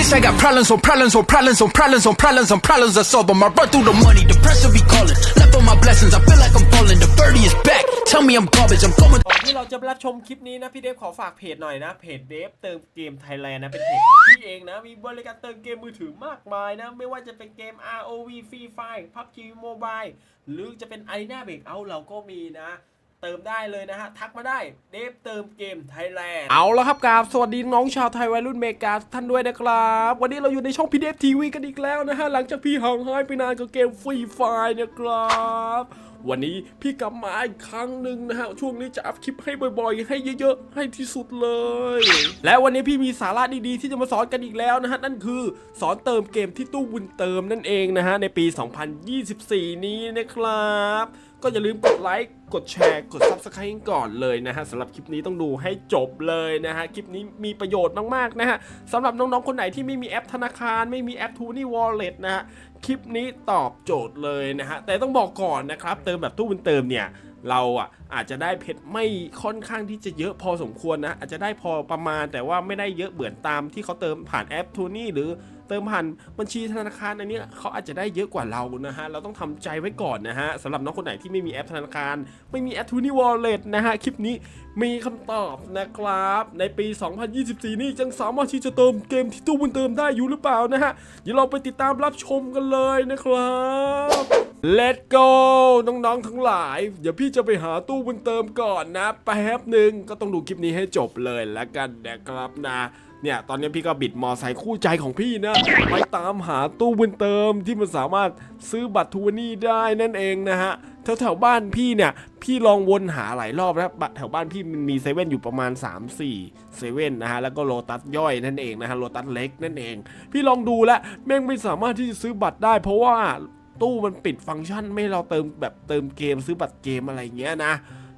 Bitch, I got problems on problems on problems on problems on problems on problems. I solve them. I run through the money. The pressure be calling. Left on my blessings. I feel like I'm falling. The birdie is back. Tell me I'm garbage. I'm going. ก่อนที่เราจะรับชมคลิปนี้นะพี่เดฟขอฝากเพจหน่อยนะเพจเดฟเติมเกมไทยแลนด์นะเป็นเพจของพี่เองนะมีบริการเติมเกมมือถือมากมายนะ ไม่ว่าจะเป็นเกม ROV Free Fire PUBG Mobile หรือจะเป็น Arena Breakout เราก็มีนะ เติมได้เลยนะฮะ ทักมาได้เดฟเติมเกมไทยแลนด์เอาแล้วครับกราบสวัสดีน้องชาวไทยวัยรุ่นเมกาท่านด้วยนะครับ วันนี้เราอยู่ในช่องพี่เดฟทีวีกันอีกแล้วนะฮะ หลังจากพี่ห่างหายไปนานกับเกมฟรีไฟนะครับวันนี้พี่กลับมาอีกครั้งหนึ่งนะฮะ ช่วงนี้จะอัพคลิปให้บ่อยๆ ให้เยอะๆ ให้ที่สุดเลย และวันนี้พี่มีสาระดีๆ ที่จะมาสอนกันอีกแล้วนะฮะ นั่นคือสอนเติมเกมที่ตู้บุญเติมนั่นเองนะฮะ ในปี 2024 นี้นะครับ ก็อย่าลืมกดไลค์กดแชร์กด Subscribe ก่อนเลยนะฮะสำหรับคลิปนี้ต้องดูให้จบเลยนะฮะคลิปนี้มีประโยชน์มากๆนะฮะสำหรับน้องๆคนไหนที่ไม่มีแอปธนาคาร ไม่มีแอปทูนี่วอลเล็ตนะฮะคลิปนี้ตอบโจทย์เลยนะฮะแต่ต้องบอกก่อนนะครับเติมแบบตู้บุญเติมเนี่ย เราอะอาจจะได้เพชรไม่ค่อนข้างที่จะเยอะพอสมควรนะ อาจจะได้พอประมาณแต่ว่าไม่ได้เยอะเหมือนตามที่เขาเติมผ่านแอป t ูนี่หรือเติมผ่านบัญชีธนาคารอันนี้เขาอาจจะได้เยอะกว่าเรานะฮะ เราต้องทำใจไว้ก่อนนะฮะสำหรับน้องคนไหนที่ไม่มีแอปธนาคาร ไม่มีแอป t ูนี่ Wallet นะฮะ คลิปนี้มีคำตอบนะครับ ในปี 2024 นี้ยังสามารถที่จะเติมเกมที่ตู้บุญเติมได้อยู่หรือเปล่านะฮะ เดี๋ยวเราไปติดตามรับชมกันเลยนะครับ Let's go น้องๆทั้งหลาย เดี๋ยวพี่จะไปหาตู้บุญเติมก่อนนะแป๊บหนึ่งก็ต้องดูคลิปนี้ให้จบเลยแล้วกันนะครับนะเนี่ยตอนนี้พี่ก็บิดมอไซค์คู่ใจของพี่นะไปตามหาตู้บุญเติมที่มันสามารถซื้อบัตรทูนี่ได้นั่นเองนะฮะแถวแถวๆบ้านพี่เนี่ยพี่ลองวนหาหลายรอบแล้วบัตรแถวบ้านพี่มันมีเซเว่นอยู่ประมาณ 3-4เซเว่นนะฮะแล้วก็โลตัสย่อยนั่นเองนะฮะโลตัสเล็กนั่นเอง พี่ลองดูแล้วแม่งไม่สามารถที่จะซื้อบัตรได้ เพราะว่า ตู้มันปิดฟังก์ชันไม่ให้เราเติมแบบเติมเกมซื้อบัตรเกมอะไรเงี้ยนะ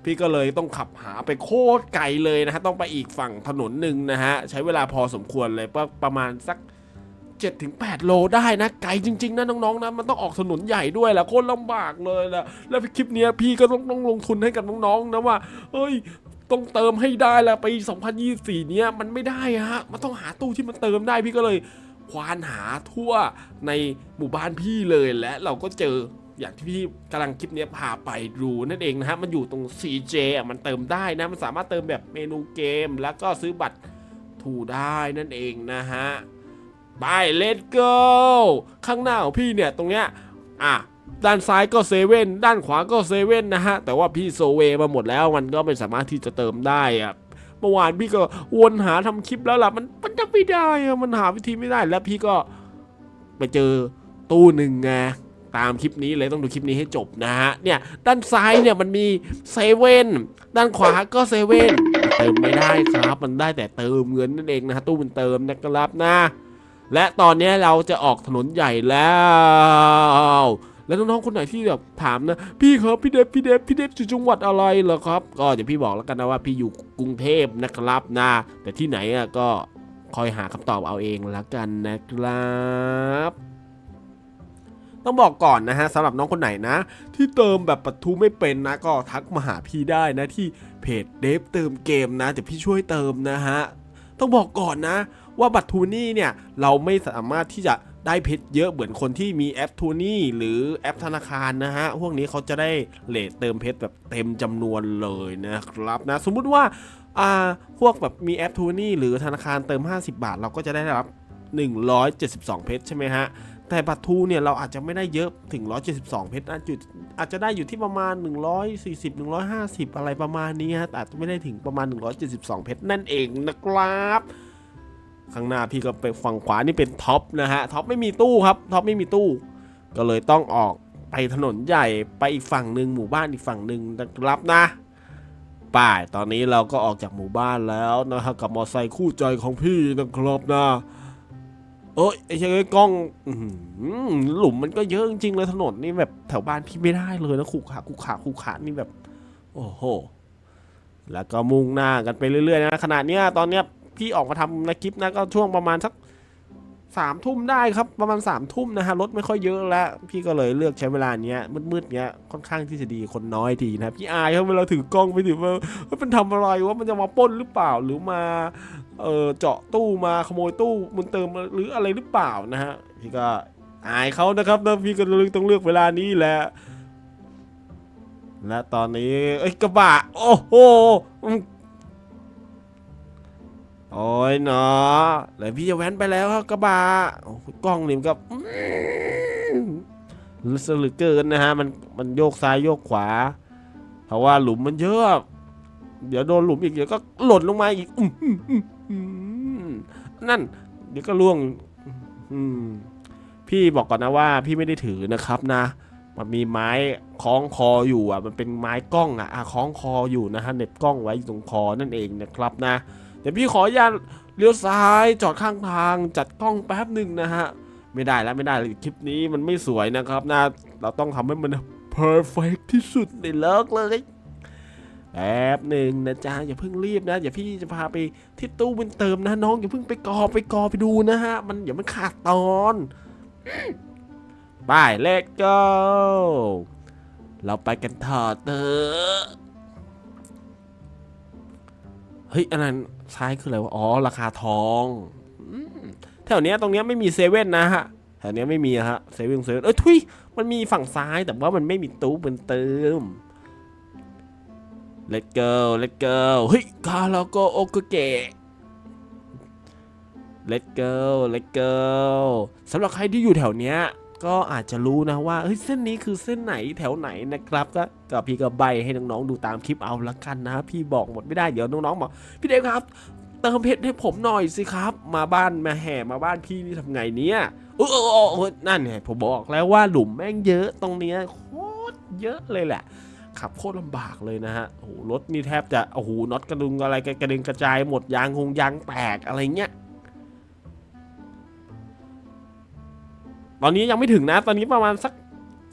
พี่ก็เลยต้องขับหาไปโคตรไกลเลยนะฮะต้องไปอีกฝั่งถนนหนึ่งนะฮะใช้เวลาพอสมควรเลยประประมาณสัก7-8 โลได้นะ ไกลจริง ๆ นะน้องๆนะมันต้องออกถนนใหญ่ด้วยแหละโคตรลำบากเลยแหละแล้วคลิปเนี้ยพี่ก็ต้องต้องลงทุนให้กับน้องๆนะว่าเอ้ยต้องเติมให้ได้ละปี2024 เนี้ยมันไม่ได้ฮะมันต้องหาตู้ที่มันเติมได้พี่ก็เลย ควานหาทั่วในหมู่บ้านพี่เลยและเราก็เจออย่างที่พี่กำลังคลิปนี้พาไปดูนั่นเองนะฮะมันอยู่ตรง CJ อะมันเติมได้นะ มันสามารถเติมแบบเมนูเกม แล้วก็ซื้อบัตรถูได้นั่นเองนะฮะไป let's go ข้างหน้าของพี่เนี่ยตรงเนี้ยอะด้านซ้ายก็เซเว่นด้านขวาก็เซเว่นนะฮะแต่ว่าพี่โซเวมาหมดแล้วมันก็ไม่สามารถที่จะเติมได้อะ เมื่อวานพี่ก็วนหาทำคลิปแล้วล่ะมันมันจะไม่ได้อะมันหาวิธีไม่ได้แล้วพี่ก็ไปเจอตู้หนึ่งไงตามคลิปนี้เลยต้องดูคลิปนี้ให้จบนะฮะเนี่ยด้านซ้ายเนี่ยมันมีเซเว่นด้านขวาก็เซเว่นเติมไม่ได้ครับ มันได้แต่เติมเงินนั่นเองนะฮะตู้มันเติมนะครับนะ และตอนนี้เราจะออกถนนใหญ่แล้ว แล้วน้องๆคนไหนที่แบบถามนะ พี่ครับพี่เดฟพี่เดฟพี่เดฟอยู่จังหวัดอะไรเหรอครับ ก็เดี๋ยวพี่บอกแล้วกันนะว่าพี่อยู่กรุงเทพนะครับนะ แต่ที่ไหนอะก็คอยหาคำตอบเอาเองแล้วกันนะครับต้องบอกก่อนนะฮะสำหรับน้องคนไหนนะ ที่เติมแบบปัทูไม่เป็นนะ ก็ทักมาหาพี่ได้นะที่เพจเดฟเติมเกมนะเดี๋ยวพี่ช่วยเติมนะฮะ ต้องบอกก่อนนะ ว่าบัตรทูนี่เนี่ย เราไม่สามารถที่จะ ได้เพชรเยอะเหมือนคนที่มีแอปทูนี่หรือแอปธนาคารนะฮะ พวกนี้เขาจะได้เลทเติมเพชรแบบเต็มจำนวนเลยนะครับนะ สมมุติว่าอ่าพวกแบบมีแอปทูนี่หรือธนาคารเติม 50 บาท เราก็จะได้รับ 172 เพชรใช่ไหมฮะแต่บัตรทูเนี่ยเราอาจจะไม่ได้เยอะถึง 172 เพชรนะจุดอาจจะได้อยู่ที่ประมาณ 140 150 อะไรประมาณนี้ฮะแต่อาจจะไม่ได้ถึงประมาณ 172 เพชรนั่นเองนะครับ ข้างหน้าพี่ก็ไปฝั่งขวานี่เป็นท็อปนะฮะท็อปไม่มีตู้ครับท็อปไม่มีตู้ ก็เลยต้องออกไปถนนใหญ่ไปอีกฝั่งหนึ่งหมู่บ้านอีกฝั่งหนึ่งนะครับนะป่ายตอนนี้เราก็ออกจากหมู่บ้านแล้วนะครับกับมอไซค์คู่ใจของพี่นะครับนะเอ้ยไอ้เชยกล้องหลุมมันก็เยอะจริงเลยถนนนี่แบบแถวบ้านพี่ไม่ได้เลยนะขู่ขาขู่ขาขู่ขานี่แบบ โอ้โหแล้วก็มุ่งหน้ากันไปเรื่อยๆนะขณะเนี้ยตอนเนี้ย พี่ออกมาทำในคลิปนะก็ช่วงประมาณสักสามทุ่มได้ครับประมาณสามทุ่มนะฮะรถไม่ค่อยเยอะแล้ว พี่ก็เลยเลือกใช้เวลาเนี้ยมืดๆเนี้ยค่อนข้างที่จะดีคนน้อยดีนะพี่อายครับเวลาถือกล้องไปถือว่ามันทำอะไรว่ามันจะมาป้นหรือเปล่าหรือมาเออเจาะตู้มาขโมยตู้มุนเติมหรืออะไรหรือเปล่านะฮะพี่ก็อายเขานะครับแล้วพี่ก็เลยต้องเลือกเวลานี้แหละและตอนนี้เอ้ยกระบะโอ้โห โอ้ยเนาะแล้วพี่จะแว้นไปแล้วครับกระบะกล้องนี่มันก็อืมรู้สึกเหลือเกินนะฮะมันมันโยกซ้ายโยกขวา เพราะว่าหลุมมันเยอะ เดี๋ยวโดนหลุมอีกเดี๋ยวก็หล่นลงมาอีกนั่น เดี๋ยวก็ล่วงพี่บอกก่อนนะว่า พี่ไม่ได้ถือนะครับนะ มันมีไม้คล้องคออยู่อะ มันเป็นไม้กล้องอะคล้องคออยู่นะฮะเหน็บกล้องไว้ตรงคอนั่นเองนะครับนะ เดี๋ยวพี่ขออนุญาตเลี้ยวซ้ายจอดข้างทางจัดกล้องแป๊บหนึ่งนะฮะ ไม่ได้แล้วไม่ได้เลยคลิปนี้มันไม่สวยนะครับนะเราต้องทำให้มัน perfect ที่สุดในโลกเลยแป๊บหนึ่งนะจ๊ะอย่าเพิ่งรีบนะอย่าพี่จะพาไปที่ตู้บุญเติมนะน้องอย่าเพิ่งไปกอไปกอไปดูนะฮะ มันอย่ามันขาดตอนไปเลตโกเราไปกันเถอะเตอะ เฮ้ยอันนั้นซ้ายคืออะไรวะ อ๋อ ราคาทองอแถวเนี้ยตรงเนี้ยไม่มีเซเว่นนะฮะ แถวเนี้ยไม่มีฮะ เซเว่นเซเว่นเอ้ยทุย มันมีฝั่งซ้ายแต่ว่ามันไม่มีตู้บุญเติม Let go Let go เฮ้ยคาราโกโอเกะ Let go Let go สำหรับใครที่อยู่แถวเนี้ย ก็อาจจะรู้นะว่าเฮ้ยเส้นนี้คือเส้นไหนแถวไหนนะครับ ก็ก็พี่ก็ใบให้น้องๆดูตามคลิปเอาละกันนะ พี่บอกหมดไม่ได้เดี๋ยวน้องๆบอกพี่เดฟครับเติมเพชรให้ผมหน่อยสิครับ มาบ้านมาแห่มาบ้านพี่นี่ทำไงเนี่ยเออเออเออเนั่นไงผมบอกแล้วว่าหลุมแม่งเยอะตรงเนี้ยโคตรเยอะเลยแหละขับโคตรลำบากเลยนะฮะโอ้โหรถนี่แทบจะโอ้โหน็อตกระดุงอะไรกระเด็นกระจายหมดยางคงยางแตกอะไรเงี้ย ตอนนี้ยังไม่ถึงนะ ตอนนี้ประมาณสัก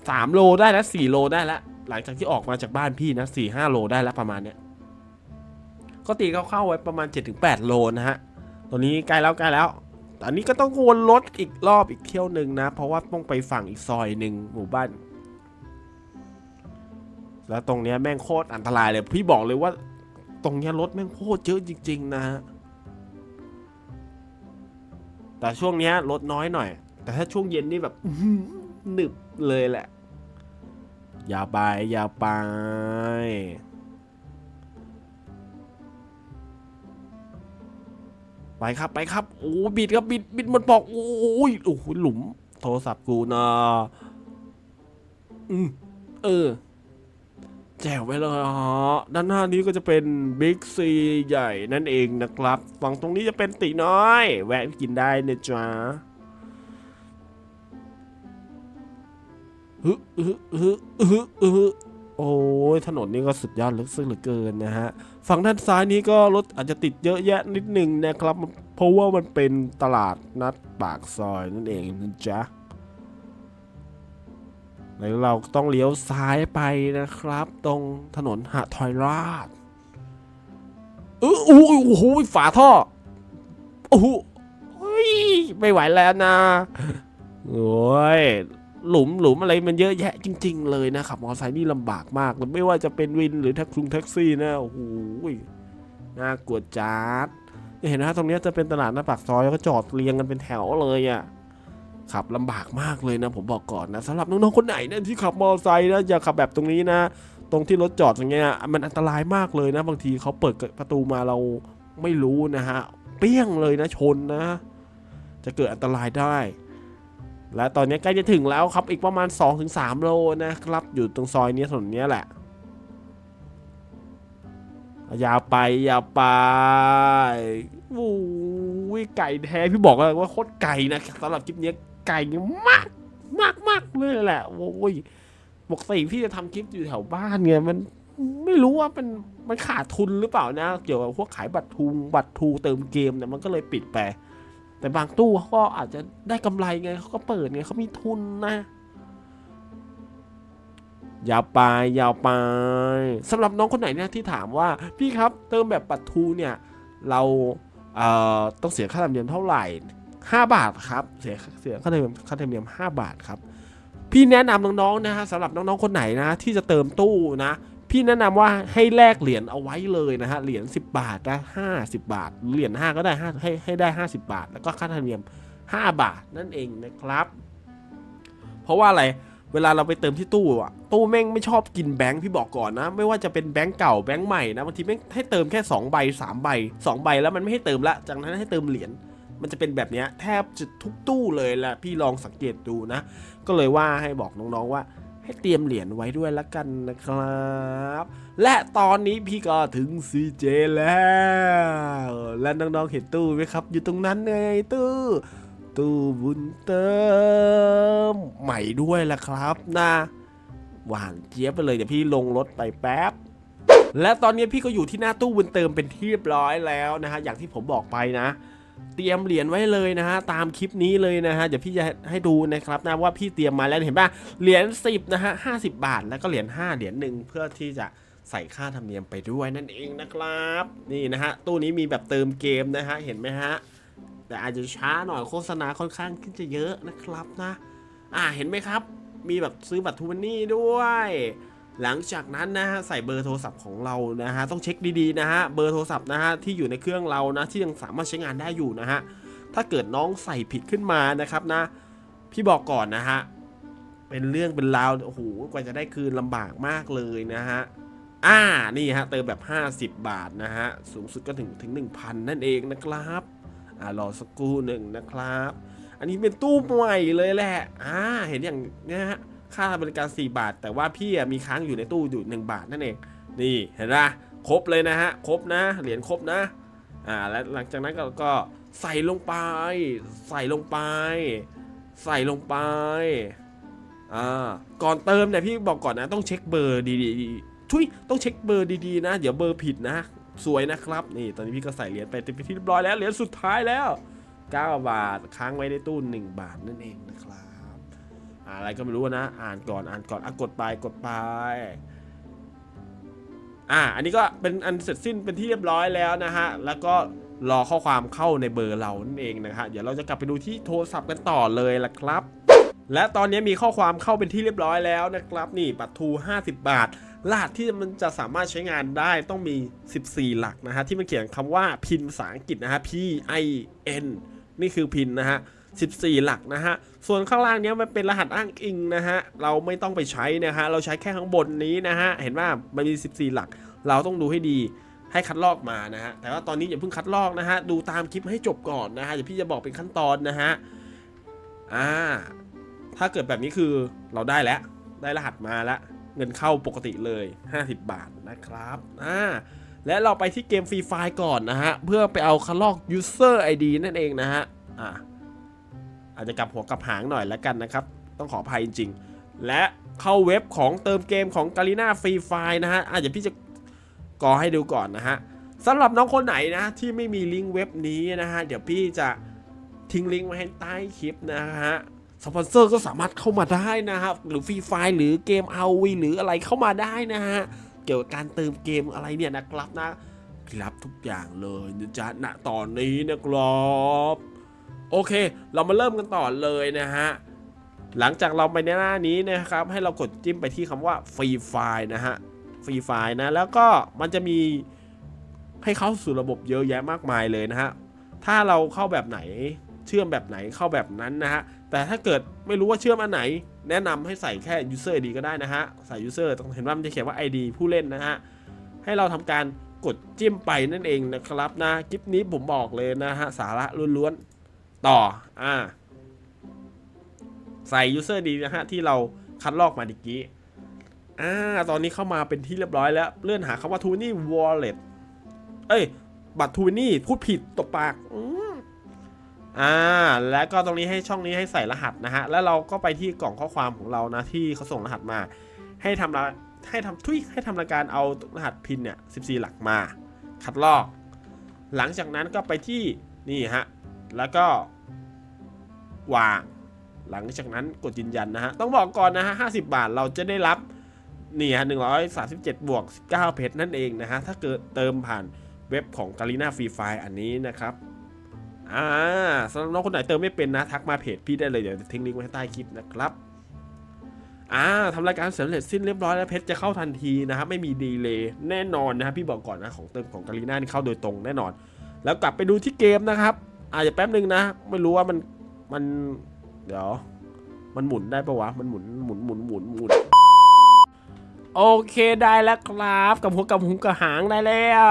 สามโลได้แล้วสี่โลได้แล้ว หลังจากที่ออกมาจากบ้านพี่นะสี่ห้าโลได้แล้วประมาณเนี้ยก็ตีเข้าๆไว้ประมาณ7จ็ถึงแโลนะฮะตอนนี้ใกล้แล้วใกล้แล้วตอนนี้ก็ต้องวนรถอีกรอบอีกเที่ยวหนึ่งนะ เพราะว่าต้องไปฝั่งอีกซอยหนึ่งหมู่บ้าน แล้วตรงเนี้ยแม่งโคตรอันตรายเลย พี่บอกเลยว่าตรงเนี้ยรถแม่งโคตรเยอะจริง ๆ นะฮะแต่ช่วงเนี้ยรถน้อยหน่อย แต่ถ้าช่วงเย็นนี่แบบอื้อหือหนึบเลยแหละ อย่าไป อย่าไป ไปครับไปครับ โอ้บิดครับบิดบิดหมดบอกโอ้ยโอ้โหหลุม โทรศัพท์กูนะอืมเออแจ๋วไปเลยฮะด้านหน้านี้ก็จะเป็นบิ๊กซีใหญ่นั่นเองนะครับ ฝั่งตรงนี้จะเป็นตีน้อย แวะกินได้นะจ๊ะ ฮึฮึฮึฮึฮึโอ้ยถนนนี้ก็สุดยอดลึกซึ้งเหลือเกินนะฮะ ฝั่งด้านซ้ายนี้ก็รถอาจจะติดเยอะแยะนิดหนึ่งนะครับ เพราะว่ามันเป็นตลาดนัดปากซอยนั่นเองนะจ๊ะแล้วเราต้องเลี้ยวซ้ายไปนะครับ ตรงถนนหาดทอยราชเออโอ้โหฝาท่อโอ้โหเฮ้ยไม่ไหวแล้วนะโอ้ย หลุมหลุมอะไรมันเยอะแยะจริง ๆ เลยนะครับมอเตอร์ไซค์นี่ลำบากมากเลยไม่ว่าจะเป็นวินหรือแท็กซี่แท็กซี่นะโอ้โหน่ากลัวจัดเห็นไหมฮะตรงนี้จะเป็นตลาดหน้าปากซอยแล้วก็จอดเรียงกันเป็นแถวเลยอะขับลำบากมากเลยนะผมบอกก่อนนะสำหรับน้องๆคนไหนเนี่ยที่ขับมอเตอร์ไซค์นะอย่าขับแบบตรงนี้นะ ตรงที่รถจอดอย่างเงี้ยมันอันตรายมากเลยนะ บางทีเขาเปิดประตูมาเราไม่รู้นะฮะเปี้ยงเลยนะชนนะ จะเกิดอันตรายได้ และตอนนี้ใกล้จะถึงแล้วครับอีกประมาณ 2-3 โลนะครับ อยู่ตรงซอยนี้ถนนนี้แหละยาวไปยาวไปโอ้ยไก่แท้พี่บอกเลยว่าโคตรไก่นะสำหรับคลิปนี้ไก่มากมากมากเลยแหละโอ้ยปกติพี่จะทำคลิปอยู่แถวบ้านไงมันไม่รู้ว่ามันมันขาดทุนหรือเปล่านะ เกี่ยวกับพวกขายบัตรทูงบัตรทูเติมเกมเนี่ยมันก็เลยปิดไป แต่บางตู้เขาก็อาจจะได้กำไรไงเขาก็เปิดไงเขามีทุนนะยาวไปยาวไปสำหรับน้องคนไหนเนี่ยที่ถามว่าพี่ครับเติมแบบปัดทูเนี่ยเราเอ่อต้องเสียค่าธรรมเนียมเท่าไหร่ 5 บาทครับเสียเสียค่าธรรมเนียมค่าธรรมเนียม 5 บาทครับพี่แนะนำน้องๆนะฮะสำหรับน้องๆคนไหนนะที่จะเติมตู้นะ พี่แนะนำว่าให้แลกเหรียญเอาไว้เลยนะฮะเหรียญ10 บาทนะ50 บาท เหรียญ5ก็ได้5ให้ให้ได้ 50 บาท แล้วก็ค่าธรรมเนียม 5 บาทนั่นเองนะครับ เพราะว่าอะไรเวลาเราไปเติมที่ตู้อะตู้แม่งไม่ชอบกินแบงค์พี่บอกก่อนนะ ไม่ว่าจะเป็นแบงค์เก่าแบงค์ใหม่นะบางทีแม่งให้เติมแค่2ใบ3ใบ2ใบแล้วมันไม่ให้เติมละจากนั้นให้เติมเหรียญมันจะเป็นแบบเนี้ยแทบจะทุกตู้เลยแหละพี่ลองสังเกตดูนะ ก็เลยว่าให้บอกน้องๆว่า ให้เตรียมเหรียญไว้ด้วยละกันนะครับ และตอนนี้พี่ก็ถึง CJ แล้ว และน้องๆเห็นตู้ไหมครับ อยู่ตรงนั้นไงตู้ ตู้บุญเติม ใหม่ด้วยละครับนะหวานเจี๊ยบไปเลยเดี๋ยวพี่ลงรถไปแป๊บและตอนนี้พี่ก็อยู่ที่หน้าตู้บุญเติมเป็นที่เรียบร้อยแล้วนะฮะอย่างที่ผมบอกไปนะ เตรียมเหรียญไว้เลยนะฮะตามคลิปนี้เลยนะฮะเดี๋ยวพี่จะให้ดูนะครับนะว่าพี่เตรียมมาแล้วเห็นป่ะเหรียญ10นะฮะ50บาท แล้วก็เหรียญ5เหรียญหนึ่งเพื่อที่จะใส่ค่าธรรมเนียมไปด้วยนั่นเองนะครับ นี่นะฮะตู้นี้มีแบบเติมเกมนะฮะเห็นไหมฮะแต่อาจจะช้าหน่อยโฆษณาค่อนข้างขึ้นจะเยอะนะครับนะ อ่าเห็นไหมครับ มีแบบซื้อบัตรทูมันนี่ด้วย หลังจากนั้นนะฮะใส่เบอร์โทรศัพท์ของเรานะฮะต้องเช็คดีๆนะฮะเบอร์โทรศัพท์นะฮะที่อยู่ในเครื่องเรานะที่ยังสามารถใช้งานได้อยู่นะฮะถ้าเกิดน้องใส่ผิดขึ้นมานะครับนะ พี่บอกก่อนนะฮะเป็นเรื่องเป็นราวโอ้โหกว่าจะได้คืนลำบากมากเลยนะฮะอ่านี่ฮะเติมแบบ 50 บาทนะฮะสูงสุดก็ถึงถึง 1,000 นั่นเองนะครับอ่ารอสักครู่หนึ่งนะครับ อันนี้เป็นตู้ใหม่เลยแหละอ่าเห็นอย่างเนี้ยฮะ ค่าบริการ 4 บาท แต่ว่าพี่มีค้างอยู่ในตู้อยู่ 1 บาทนั่นเอง นี่เห็นปะครบเลยนะฮะ ครบนะ เหรียญครบนะ อ่า และหลังจากนั้นก็กใส่ลงไป ใส่ลงไป ใส่ลงไป อ่า ก่อนเติมเนี่ยพี่บอกก่อนนะ ต้องเช็คเบอร์ดีๆทุยต้องเช็คเบอร์ดีๆนะ เดี๋ยวเบอร์ผิดนะ สวยนะครับ นี่ ตอนนี้พี่ก็ใส่เหรียญไปเป็นที่เรียบร้อยแล้ว เหรียญสุดท้ายแล้ว 9 บาท ค้างไว้ในตู้ 1 บาทนั่นเองนะครับ อะไรก็ไม่รู้นะ อ่านก่อนอ่านก่อนอะกดไปกดไป อ่า อันนี้ก็เป็นอันเสร็จสิ้นเป็นที่เรียบร้อยแล้วนะฮะ แล้วก็รอข้อความเข้าในเบอร์เรานั่นเองนะฮะ เดี๋ยวเราจะกลับไปดูที่โทรศัพท์กันต่อเลยละครับและตอนนี้มีข้อความเข้าเป็นที่เรียบร้อยแล้วนะครับ นี่บัตรทู 50 บาท รหัสที่มันจะสามารถใช้งานได้ต้องมี 14 หลักนะฮะ ที่มันเขียนคำว่าพินภาษาอังกฤษนะฮะ P I N นี่คือพินนะฮะ 14 หลักนะฮะ ส่วนข้างล่างเนี้ยมันเป็นรหัสอ้างอิงนะฮะ เราไม่ต้องไปใช้นะฮะ เราใช้แค่ข้างบนนี้นะฮะ เห็นว่ามันมี 14 หลัก เราต้องดูให้ดีให้คัดลอกมานะฮะ แต่ว่าตอนนี้อย่าเพิ่งคัดลอกนะฮะ ดูตามคลิปให้จบก่อนนะฮะ เดี๋ยวพี่จะบอกเป็นขั้นตอนนะฮะ อ่า ถ้าเกิดแบบนี้คือเราได้แล้ว ได้รหัสมาแล้วเงินเข้าปกติเลย 50 บาทนะครับ อ่าและเราไปที่เกมฟรีไฟก่อนนะฮะ เพื่อไปเอาคัดลอก user ID นั่นเองนะฮะ อ่า อาจจะกลับหัวกลับหางหน่อยแล้วกันนะครับ ต้องขออภัยจริง ๆ และเข้าเว็บของเติมเกมของ g a r i n a Free Fire นะฮะอาจจะพี่จะกอให้ดูก่อนนะฮะสำหรับน้องคนไหนนะที่ไม่มีลิงก์เว็บนี้นะฮะเดี๋ยวพี่จะทิ้งลิงก์ไว้ให้ใต้คลิปนะฮะสปอนเซอร์ก็สามารถเข้ามาได้นะครับ หรือฟรีไฟหรือเกม RV หรืออะไรเข้ามาได้นะฮะ เกี่ยวกับการเติมเกมอะไรเนี่ยนะครับนะรับทุกอย่างเลยนะจ๊ะณตอนนี้นะครับ โอเค เรามาเริ่มกันต่อเลยนะฮะ หลังจากเราไปในหน้านี้นะครับ ให้เรากดจิ้มไปที่คำว่าฟรีไฟล์นะฮะฟรีไฟล์นะ แล้วก็มันจะมีให้เข้าสู่ระบบเยอะแยะมากมายเลยนะฮะ ถ้าเราเข้าแบบไหนเชื่อมแบบไหนเข้าแบบนั้นนะฮะ แต่ถ้าเกิดไม่รู้ว่าเชื่อมอันไหน แนะนำให้ใส่แค่ user ID ก็ได้นะฮะ ใส่ user ต้องเห็นว่ามันจะเขียนว่า ID ผู้เล่นนะฮะ ให้เราทำการกดจิ้มไปนั่นเองนะครับนะ คลิปนี้ผมบอกเลยนะฮะ สาระล้วนๆ ต่ออ่าใส่ user ดีนะฮะ ที่เราคัดลอกมาเมื่อกี้อ่าตอนนี้เข้ามาเป็นที่เรียบร้อยแล้ว เลื่อนหาคำว่า t ูนี่ wallet เอ้ย บัตร t ูนี่พูดผิดตบปากอ่า แล้วก็ตรงนี้ให้ช่องนี้ให้ใส่รหัสนะฮะ แล้วเราก็ไปที่กล่องข้อความของเรานะ ที่เขาส่งรหัสมา ให้ทำละให้ทำทุยให้ทำรายการเอารหัสพินเนี่ย 14 หลักมา คัดลอก หลังจากนั้นก็ไปที่นี่ฮะ แล้วก็วางหลังจากนั้นกดยืนยันนะฮะ ต้องบอกก่อนนะฮะ50บาทเราจะได้รับนี่ฮะ137บวก19เพชรนั่นเองนะฮะ ถ้าเกิดเติมผ่านเว็บของ g a r i n a Free Fire อันนี้นะครับ อ่าสำหรับน้องคนไหนเติมไม่เป็นนะ ทักมาเพจพี่ได้เลยเดี๋ยวทิ้งลิงก์ไว้ใต้คลิปนะครับอ่าทำรายการสำเร็จสิ้นเรียบร้อยแล้วเพชรจะเข้าทันทีนะครับไม่มีดีเลย์แน่นอนนะครับพี่บอกก่อนนะของเติมของกาลีน่านี่เข้าโดยตรงแน่นอน แล้วกลับไปดูที่เกมนะครับ อาจจะแป๊บนึงนะ ไม่รู้ว่ามันมัน เดี๋ยว มันหมุนได้ปะวะ มันหมุนหมุนหมุนหมุนหมุนโอเคได้แล้วครับ กับหัวกับหุมกับหางได้แล้ว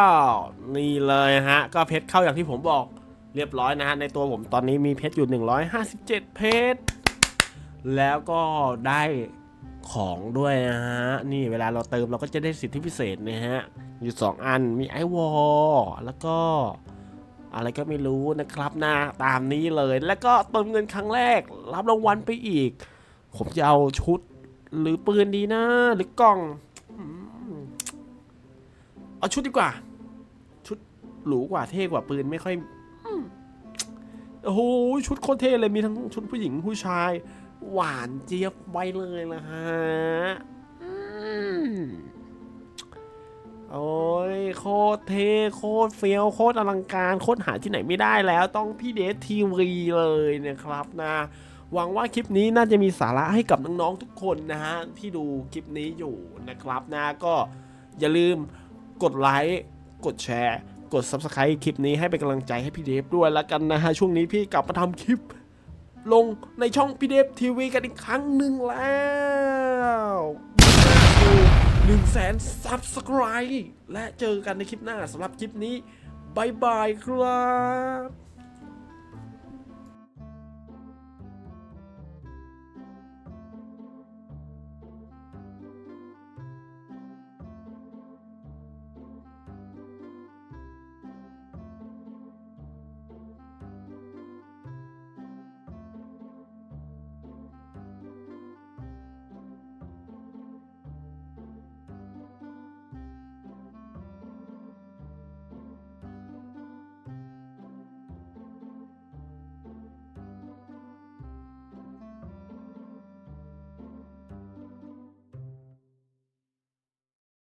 นี่เลยฮะ ก็เพชรเข้าอย่างที่ผมบอกเรียบร้อยนะฮะในตัวผมตอนนี้มีเพชรอยู่ 157 เพชรแล้วก็ได้ของด้วยนะฮะ นี่เวลาเราเติมเราก็จะได้สิทธิพิเศษนะฮะ อยู่ 2 อันมีไอวอลแล้วก็ อะไรก็ไม่รู้นะครับนะตามนี้เลย แล้วก็เติมเงินครั้งแรก รับรางวัลไปอีก ผมจะเอาชุดหรือปืนดีนะ หรือกล่อง เอาชุดดีกว่า ชุดหรูกว่าเท่กว่าปืนไม่ค่อยโอ้โหชุดโคตรเท่เลยมีทั้งชุดผู้หญิงผู้ชาย หวานเจี๊ยบไว้เลยนะฮะ โอ้ยโคตรเท่โคตรเฟี้ยวโคตรอลังการโคตรหาที่ไหนไม่ได้แล้วต้องพี่เดททีวีเลยนะครับนะหวังว่าคลิปนี้น่าจะมีสาระให้กับน้องๆทุกคนนะฮะที่ดูคลิปนี้อยู่นะครับนะก็อย่าลืมกดไลค์กดแชร์กด Subscribe คลิปนี้ให้เป็นกำลังใจให้พี่เดฟด้วยแล้วกันนะฮะ ช่วงนี้พี่กลับมาทำคลิป ลงในช่องพี่เดฟทีวีกันอีกครั้งหนึ่งแล้ว หนึ่งแสนซับสไคร b e และเจอกันในคลิปหน้าสำหรับคลิปนี้บายบายครับ